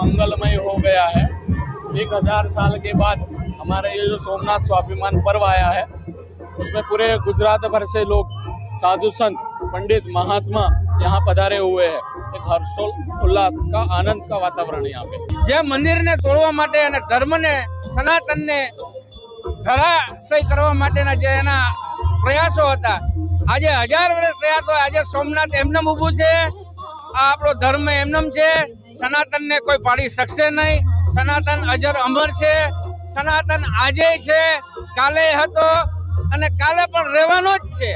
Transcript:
सोमनाथ मंगलमय हो गया है एक हजार साल के बाद हमारे ये जो सोमनाथ स्वाभिमान पर्व आया है उसमें पूरे गुजरात भर से लोग साधु संत पंडित महात्मा यहाँ पधारे हुए हैं एक हर्षोल उल्लास का आनंद का वातावरण यहाँ पे જે મંદિરને તોડવા માટે અને ધર્મને સનાતનને ધરાશય કરવા માટેના જે એના પ્રયાસો હતા આજે હજાર વર્ષ થયા તો આજે સોમનાથ એમનેમ ઊભું છે આ આપણો ધર્મ એમનેમ છે સનાતનને કોઈ પાડી શકશે નહીં. સનાતન અજર અમર છે. સનાતન આજે છે. કાલે હતો અને કાલે પણ રહેવાનો જ છે.